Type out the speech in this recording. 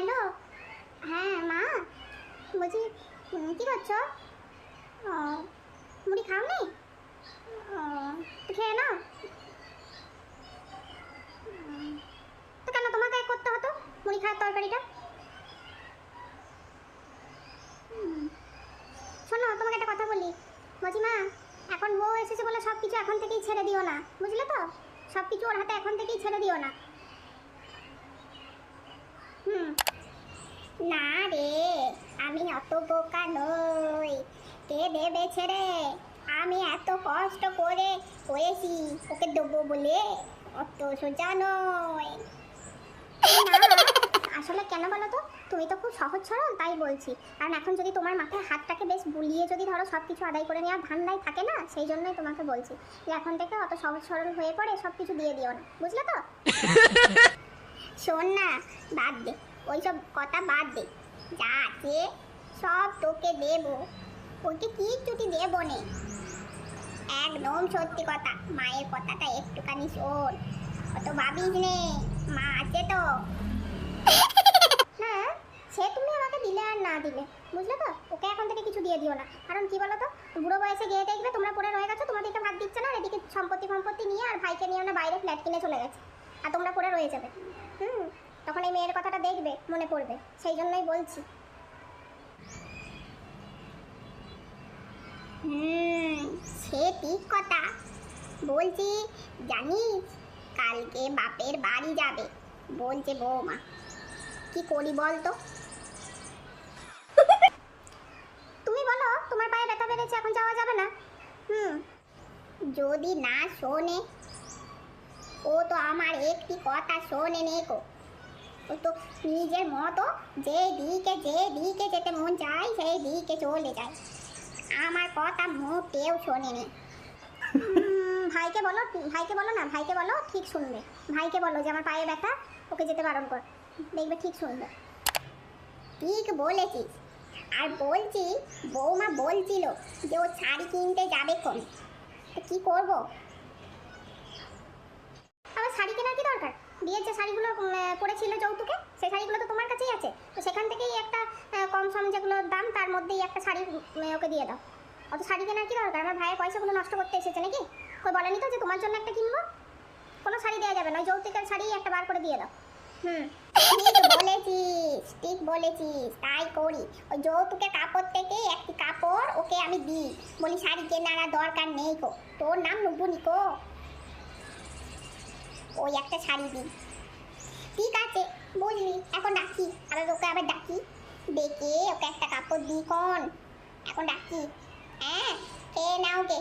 Hello? হ্যাঁ মা। বলছি কি করছ? মুড়ি খাও নি খেয়ে নাও। তো কেন তোমাকে করতে হতো মুড়ি খাওয়ার তরকারিটা। শোনো, তোমাকে একটা কথা বলি। বলছি, মা, এখন বউ এসেছে বলে সব কিছু এখন থেকেই ছেড়ে দিও না। বুঝলে তো? সব কিছু ওর হাতে এখন থেকেই ছেড়ে দিও না হুম না রে আমি অত বোকা নই। কে দেবে ছেড়ে আমি এত কষ্ট করে হয়েছি ওকে দেবো বলে? অত সোজা নয় আসলে কেন বলো তো? তুমি তো খুব সহজ সরল তাই বলছি। কারণ এখন যদি তোমার মাথায় হাতটাকে বেশ বুলিয়ে যদি ধরো সব কিছু আদায় করে নেওয়ার ধান্দায় থাকে না সেই জন্যই তোমাকে বলছি। যে এখন থেকে অত সহজ সরল হয়ে পড়ে সব কিছু দিয়ে দিও না। বুঝলে তো? শোন না বাদ দে। ওইসব কথা বাদ দে। যা আছে সব তোকে দেবো। ওকে কিচ্ছুটি দেবো নে। একদম সত্যি কথা। মায়ের কথাটা একটুখানি শোন। অত ভাবিস নে, মা আছে তো। হ্যাঁ সে তুমি আমাকে দিলে আর না দিলে। বুঝলে তো? ওকে এখন থেকে কিছু দিয়ে দিও না। কারণ কি বলো তো বুড়ো বয়সে গিয়ে দেখবে তোমরা পড়ে রয়ে গেছো, তোমাদেরকে ভাত দিচ্ছে না এদিকে সম্পত্তি সম্পত্তি নিয়ে আর ভাইকে নিয়ে না বাইরে ফ্ল্যাট কিনে চলে গেছে। আর তোমরা পড়ে রয়ে যাবে। হুম তখন এই মেয়ের কথাটা দেখবে, মনে পড়বে। সেই জন্যই বলছি। সে ঠিক কথা। বলছি, জানিস, কালকে বাপের বাড়ি যাবে, বলছে বৌমা। কি করি বল তো তুমি বলো, তোমার পায়ে ব্যথা বেড়েছে, এখন যাওয়া যাবে না? হুম, যদি না শোনে, ও তো আমার একটি কথা শোনে নেকো তো নিজের মতো যে দিকে যে দিকে যেতে মন চায় সেই দিকে চলে যায়। আমার কথা মোটেও শোনেনি। ভাইকে বলো ভাইকে বলো না, ভাইকে বলো, ঠিক শুনবে। ভাইকে বলো যে আমার পায়ে ব্যথা, ওকে যেতে বারণ কর। দেখবে ঠিক শুনবে। ঠিক বলেছিস। আর বলছি, বৌমা বলছিল যে ও শাড়ি কিনতে যাবে কোন কি করব? আবার শাড়ি কেনার কি দরকার? বিয়ের যে শাড়িগুলো পরেছিল যৌতুকে সেই শাড়িগুলো তো তোমার কাছেই আছে। তো সেখান থেকেই একটা কম সম যেগুলো দাম, তার মধ্যেই একটা শাড়ি ওকে দিয়ে দাও। অত শাড়ি কেনার কি দরকার? আমার ভাইয়ের পয়সাগুলো নষ্ট করতে এসেছে নাকি? কই বলেনি তো যে তোমার জন্য একটা কিনবো? কোনো শাড়ি দেওয়া যাবে না, ওই যৌতুকের শাড়ি একটা বার করে দিয়ে দাও। হুম বলেছিস, ঠিক বলেছিস, তাই করি। ওই যৌতুকের কাপড় থেকে একটি কাপড় ওকে আমি দিই। বলি শাড়ি কেনার দরকার নেই কো তোর নাম নুবুনি কো ওই একটা শাড়ি দিই। ঠিক আছে, বুঝলি, এখন ডাকি। আবার ওকে আবার ডাকি। ডেকে ওকে একটা কাপড় দিই, কন। এখন ডাকি। হ্যাঁ খেয়ে নাও গে